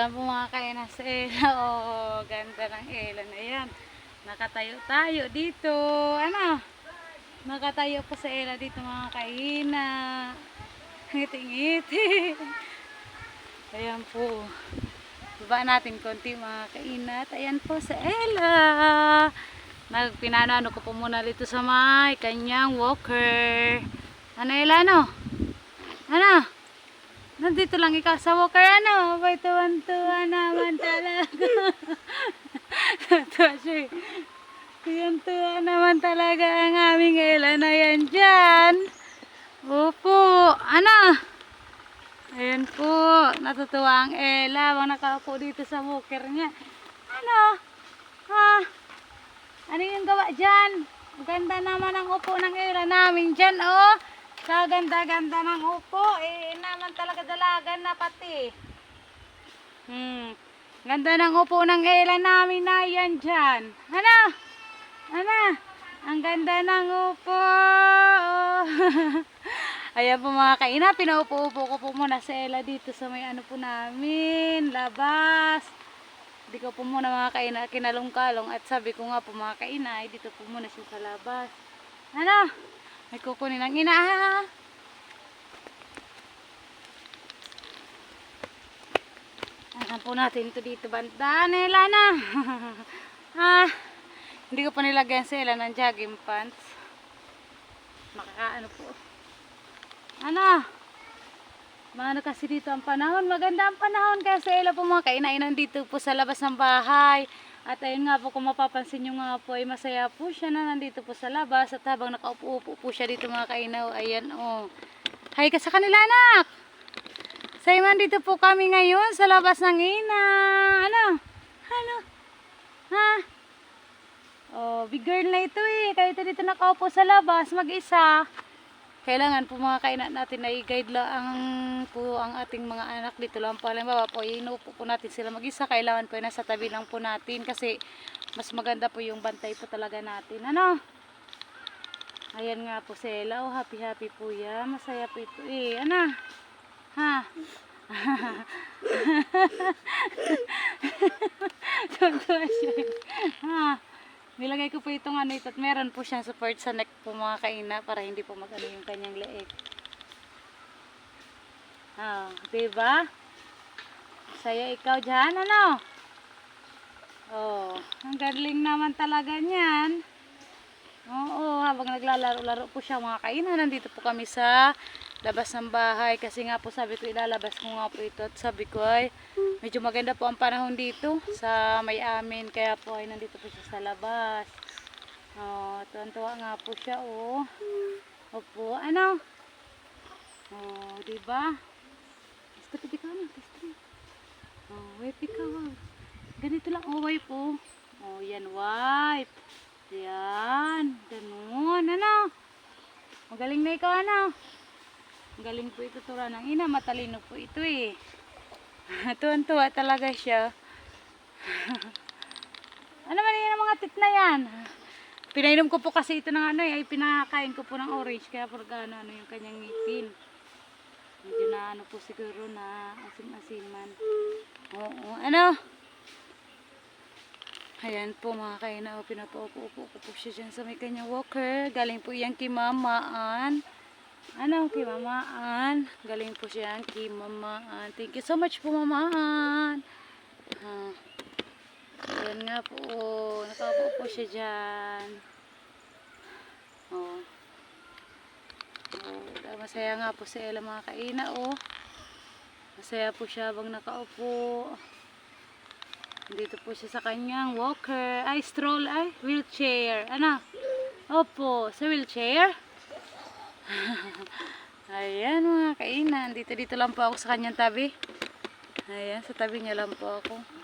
Yan po mga kainas sa Ela. Oh, ganda ng Ela na yan. Nakatayo tayo dito. Ano? Nakatayo po sa Ela dito mga kaina. Ngiti-ngiti. Ayan po. Baba natin konti mga kainat. Ayan po sa Ella. Nagpinano ko po muna dito sa may kanyang walker. Ano Ella no? Ano? Nandito lang ikaw sa walker ano? Abay tuwan-tuwa naman talaga. Tuwa siya. eh. Tuwan-tuwa naman talaga ang aming Ella na yan dyan. Opo. Ano? Ayan po, natutuwa ang Ella habang nakaupo dito sa walker niya. Ano? Ha? Ano yung gawa dyan? Ganda naman ang upo ng Ella namin dyan, oh. Kaganda-ganda ng upo. Eh, naman talaga dalagan na pati. Hmm. Ganda ng upo ng Ella namin na yan dyan. Ano? Ano? Ang ganda ng upo. Ayan po mga kaina, pinaupo-upo ko po muna sa Ella dito sa may ano po namin, labas. Hindi ko po muna mga kaina kinalong-kalong at sabi ko nga po mga kaina, dito po muna siya sa labas. Ano? May kukunin ng ina. Ayan po natin ito dito banda. Nela na. ah, hindi ko pa nilagyan sa Ella ng jogging pants. Makakaano po. Ano? Maano kasi dito ang panahon. Maganda ang panahon kasi ila po mga kainainan dito po sa labas ng bahay. At ayun nga po kung mapapansin nyo nga po ay masaya po siya na nandito po sa labas. At habang nakaupo po siya dito mga kainaw. Ayan oh. Hi ka sa kanila anak. Simon dito po kami ngayon sa labas ng ina. Ano? Ano? Ha? Oh, big girl na ito eh. Kaya ito dito nakaupo sa labas mag-isa kailangan po mga kainan natin na i-guide lang ang, po ang ating mga anak dito lang po. Halimbawa po, inuupo po natin sila mag-isa. Kailangan po nasa tabi lang po natin kasi mas maganda po yung bantay po talaga natin. Ano? Ayan nga po sila. Oh, happy happy po yan. Masaya po ito eh. Ano? Ha? Tuntua siya. Nilagay ko po itong ano ito at meron po siyang support sa neck po mga kaina para hindi po magano yung kanyang leeg. Ah, diba? Saya ikaw dyan, ano? Oh, ang galing naman talaga niyan. Oo, habang naglalaro-laro po siya mga kaina, nandito po kami sa labas ng bahay kasi nga po sabi ko ilalabas ko nga po ito at sabi ko ay medyo maganda po ang panahon dito sa may amin kaya po ay nandito po siya sa labas. Oh, tuwan-tuwa nga po siya oh. Opo ano? Oh diba stop it ikaw na stop oh wipe ah. ganito lang oh wipe oh. Oh yan wipe. Yan ganun ano? Magaling na ikaw ano? Galing po ito tura ng ina, matalino po ito eh. Tuwan-tuwa talaga siya. ano man yun ang mga tit na yan? Pinainom ko po kasi ito ng ano eh, ay pinakain ko po ng orange kaya por gano ano yung kanyang ngipin. Medyo na ano po siguro na asim-asiman. Oo, ano? Ayan po mga kaina, oh, pinapaupo-upo ko po siya dyan sa may kanyang walker. Galing po yan kay mamaan. Ano, kay mamaan. Galing po siya kay mamaan. Thank you so much po mamaan. Ah. Ayan nga po. Nakaupo po siya dyan. Oh. Oh, masaya nga po si Ella mga kaina oh. Masaya po siya habang nakaupo. Dito po siya sa kanyang walker. Ay, stroll. Ay, wheelchair. Ano? Opo, sa wheelchair. Ayan mga kainan. Dito dito lang po ako sa kanyang tabi. Ayan, sa tabi niya lang po ako.